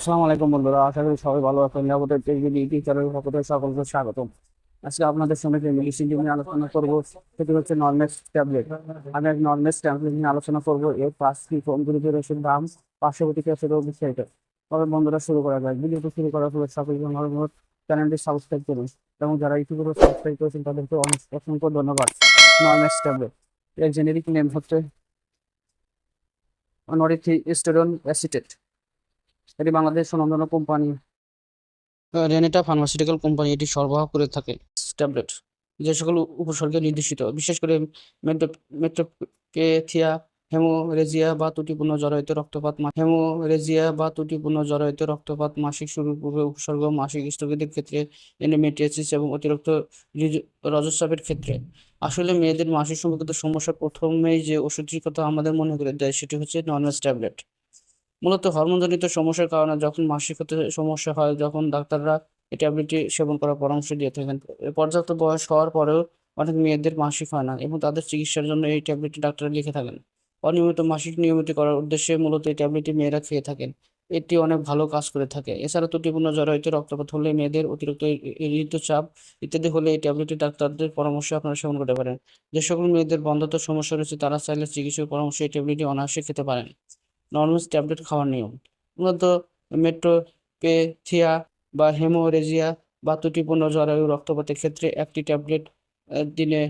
আসসালামু আলাইকুম বন্ধুরা, আশা করি সবাই ভালো আছেন। নিরাপদে টেকবিডি ইউটিউব থেকে সকলকে স্বাগতম। আজকে আপনাদের সঙ্গে যে মেডিসিন নিয়ে আলোচনা করব, সেটি হচ্ছে নর্মেস ট্যাবলেট আমি এক নর্মেস ট্যাবলেট নিয়ে আলোচনা করব, এর পাঁচ কি ফোনগুলির ওষুধ দাম, পার্শ্ব প্রতিক্রিয়া ও বিস্তারিত তবে বন্ধুরা, শুরু করা যায় ভিডিওটি শুরু করার পরে সকলকে অনুরোধ, চ্যানেলটি সাবস্ক্রাইব করুন এবং যারা ইউটিউবে সাবস্ক্রাইব করেছেন, তাদেরকে অনেক অসংখ্য ধন্যবাদ। নর্মেস ট্যাবলেট এর জেনেরিক নেম হচ্ছে নরিথিস্টেরন অ্যাসিটেট। এটি বাংলাদেশ সুনন্দন কোম্পানি। রেনেটা ফার্মাসিউটিক্যাল কোম্পানি এটি সরবরাহ করে থাকে। ট্যাবলেট যে সকল উপসর্গে নির্দেশিত। বিশেষ করে মেট্রোপেথিয়া হেমোরেজিয়া বা ত্রুটিপূর্ণ জরায়ুতে রক্তপাত হেমোরেজিয়া বা ত্রুটিপূর্ণ জরায়ুতে রক্তপাত মাসিক শুরুর পূর্বে উপসর্গ মাসিক স্থগিতের ক্ষেত্রে এন্ডোমেট্রিয়াসিস এবং অতিরিক্ত রিজ- রজস্রাবের ক্ষেত্রে। আসলে মেয়েদের মাসিক সম্পর্কিত সমস্যা প্রথমেই যে ওষুধটির কথা আমাদের মনে করে দেয়, সেটি হচ্ছে নর্মাস ট্যাবলেট মূলত হরমোনজনিত সমস্যার কারণে যখন মাসিক হতে সমস্যা হয়, যখন ডাক্তাররা এই ট্যাবলেটটি সেবন করার পরামর্শ দিয়ে থাকেন। পর্যাপ্ত বয়স হওয়ার পরেও অনেক মেয়েদের মাসিক হয় না এবং তাদের চিকিৎসার জন্য এই ট্যাবলেটটি ডাক্তাররা লিখে থাকেন। অনিয়মিত মাসিক নিয়মিত করার উদ্দেশ্যে মূলত এই ট্যাবলেটটি মেয়েরা খেয়ে থাকেন। এটি অনেক ভালো কাজ করে থাকে। এছাড়া ত্রুটিপূর্ণ জরায়ুতে রক্তপাত হলে মেয়েদের অতিরিক্ত ঋতুচাপ ইত্যাদি হলে এই ট্যাবলেটটি ডাক্তারদের পরামর্শে আপনারা সেবন করতে পারেন। যে সকল মেয়েদের বন্ধ্যাত্ব সমস্যা রয়েছে, তারা চাইলে চিকিৎসক পরামর্শে এই ট্যাবলেটটি অনায়াসে খেতে পারেন। নর্মাল ট্যাবলেট খাওয়ার নিয়ম। মূলত মেট্রোপেথিয়া বা হেমোরেজিয়া বা ত্রুটিপূর্ণ জরায়ু রক্তপাতের ক্ষেত্রে একটি ট্যাবলেট দিনে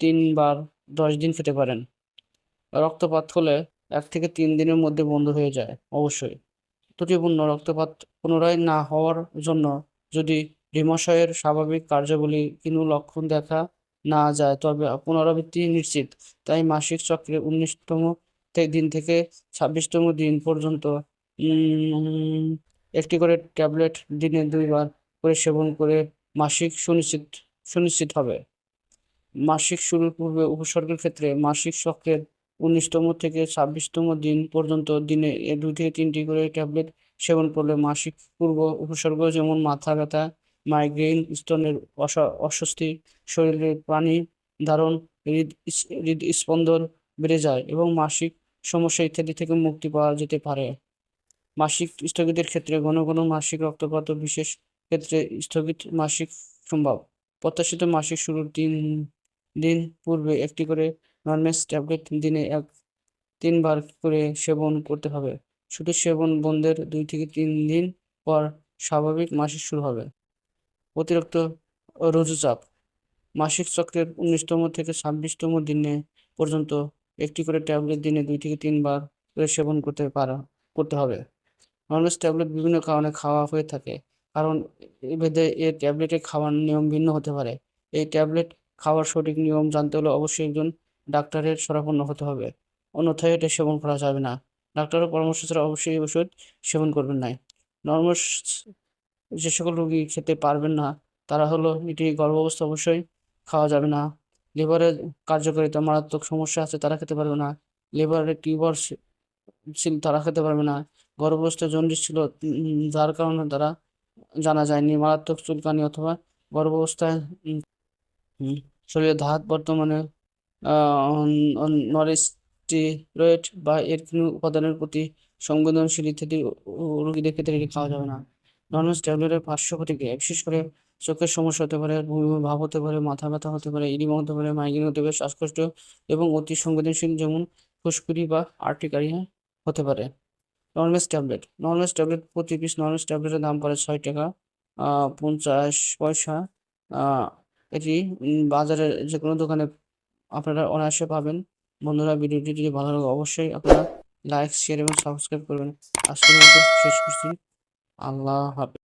তিনবার, দশ দিন খেতে পারেন। রক্তপাত হলে এক থেকে তিন দিনের মধ্যে বন্ধ হয়ে যায়, অবশ্যই। ত্রুটিপূর্ণ রক্তপাত পুনরায় না হওয়ার জন্য যদি ডিমাশয়ের স্বাভাবিক কার্যাবলী কোনো লক্ষণ দেখা না যায়, তবে পুনরাবৃত্তি নিশ্চিত। তাই মাসিক চক্রে উনিশতম দিন থেকে ছাব্বিশতম দিন পর্যন্ত একটি করে ট্যাবলেট দিনে দুইবার করে সেবন করে মাসিক সুনিশ্চিত সুনিশ্চিত হবে। মাসিক শুরুর পূর্বে উপসর্গের ক্ষেত্রে মাসিক চক্রের উনিশতম থেকে ছাব্বিশতম দিন পর্যন্ত দিনে দুই থেকে তিনটি করে ট্যাবলেট সেবন করলে মাসিক পূর্ব উপসর্গ যেমন মাথা ব্যথা মাইগ্রেন স্তনের অস- অস্বস্তি, শরীরের পানি ধারণ, হৃদ হৃদস্পন্দন বেড়ে যায় এবং মাসিক সমস্যা ইত্যাদি থেকে মুক্তি পাওয়া যেতে পারে। মাসিক স্থগিতের ক্ষেত্রে ঘন ঘন মাসিক রক্তপাত বিশেষ ক্ষেত্রে স্থগিত মাসিক সম্ভব। প্রত্যাশিত মাসিক শুরুর তিন দিন পূর্বে একটি করে নর্মেস ট্যাবলেট দিনে এক তিনবার করে সেবন করতে হবে। শুধু সেবন বন্ধের দুই থেকে তিন দিন পর স্বাভাবিক মাসিক শুরু হবে। অতিরিক্ত রুজুচাপ মাসিক চক্রের উনিশতম থেকে ছাব্বিশতম দিনে পর্যন্ত একটি করে ট্যাবলেট দিনে দুই থেকে তিনবার করে সেবন করতে পারা, করতে হবে। নর্মাস ট্যাবলেট বিভিন্ন কারণে খাওয়া হয়ে থাকে, কারণ এ ভেদে এই ট্যাবলেটে খাওয়ার নিয়ম ভিন্ন হতে পারে। এই ট্যাবলেট খাওয়ার সঠিক নিয়ম জানতে হলে অবশ্যই একজন ডাক্তারের শরণাপন্ন হতে হবে, অন্যথায় এটা সেবন করা যাবে না। ডাক্তারের পরামর্শ ছাড়া অবশ্যই ওষুধ সেবন করবেন না। নর্মাস যে সকল রোগী খেতে পারবেন না, তারা হলো এটি গর্ভাবস্থা অবশ্যই খাওয়া যাবে না। লিভারের কার্যকারিতা মারাত্মক সমস্যা আছে তারা খেতে পারবে না। লিভারের টিউবার ছিল তারা খেতে পারবে না। গর্ভাবস্থায় জন্ডিস ছিল যার কারণে তারা জানা যায়নি। মারাত্মক চুলকানি অথবা গর্ভাবস্থায় উম, উম, শরীরে ধাত বর্তমানে নরেস্টিরয়েড বা এর কোনো উপাদানের প্রতি সংবেদনশীল ইত্যাদি রোগীদের ক্ষেত্রে খাওয়া যাবে না। নর্মাস ট্যাবলেটের পার্শ্ব প্রতিক্রিয়া বিশেষ করে চোখের সমস্যা হতে পারে বমি ভাব হতে পারে, মাথা ব্যথা হতে পারে ইডিমা হতে পারে মাইগ্রেন হতে পারে, শ্বাসকষ্ট এবং অতি সংবেদনশীল যেমন ফুসকুড়ি বা আর্টিকারিয়া হতে পারে। নর্মাস ট্যাবলেট নর্মাস ট্যাবলেট প্রতি পিস নর্মাস ট্যাবলেটের দাম পড়ে ছয় টাকা পঞ্চাশ পয়সা। এটি বাজারের যে কোনো দোকানে আপনারা অনায়াসে পাবেন। বন্ধুরা, ভিডিওটি যদি ভালো লাগে অবশ্যই আপনারা লাইক শেয়ার এবং সাবস্ক্রাইব করবেন। আজকের মতো শেষ করছি। আল্লাহ হাফেজ।